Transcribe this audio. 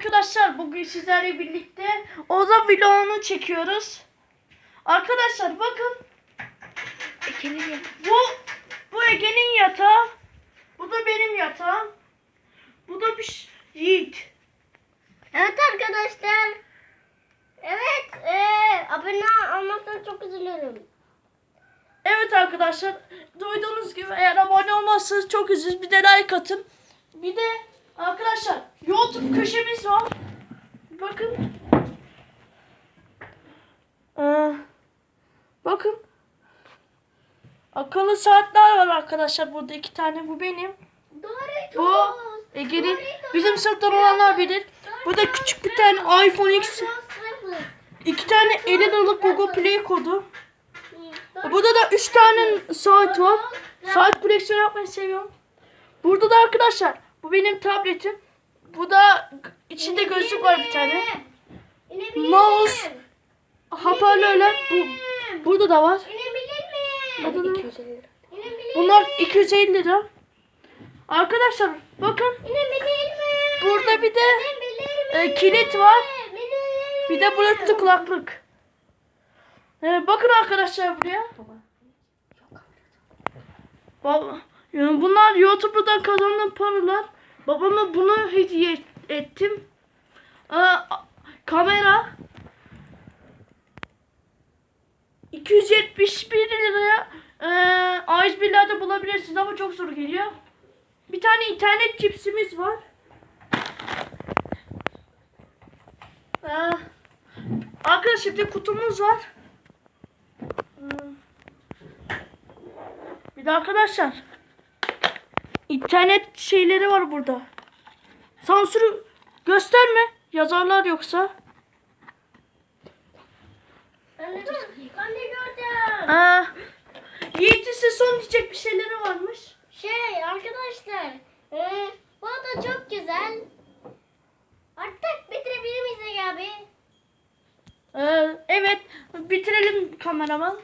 arkadaşlar bugün sizlerle birlikte Oza vlogunu çekiyoruz. Arkadaşlar bakın bu bu Ege'nin yatağı. Bu da benim yatağım. Bu da bir Yiğit. Evet arkadaşlar. Evet. eee abone olmazsanız çok üzülürüm. Evet arkadaşlar duyduğunuz gibi eğer abone olmazsanız çok üzülürüz. Bir de like atın. Bir de arkadaşlar YouTube köşemiz var. Bakın. Ee, bakın. Akıllı saatler var arkadaşlar burada iki tane. Bu benim. Bu Ege'nin. Bizim sınıftan olanlar bilir. Burada küçük bir tane iPhone X. iki tane elin alıp Google Play kodu. Burada da 3 tane saat var. Saat koleksiyonu yapmayı seviyorum. Burada da arkadaşlar bu benim tabletim. Bu da içinde gözlük var bir tane. Mouse. Hoparlörler bu burada da var. Da- Bunlar 250 lira. Arkadaşlar bakın burada bir de e, kilit var. Bir de bluetooth kulaklık. Ee, bakın arkadaşlar buraya. Baba, yani bunlar YouTube'dan kazandığım paralar. Babama bunu hediye ettim. Ee, a- kamera 271 liraya e, A101'lerde bulabilirsiniz ama çok zor geliyor. Bir tane internet cipsimiz var. Ee, arkadaşlar bir kutumuz var. Hmm. Bir de arkadaşlar internet şeyleri var burada. Sansürü gösterme yazarlar yoksa. Ben de gördüm. Aa, Yiğit'in son diyecek bir şeyleri varmış. Şey arkadaşlar. eee bu da çok güzel. Artık bitirebilir miyiz Ege abi? Ee, evet bitirelim kameraman.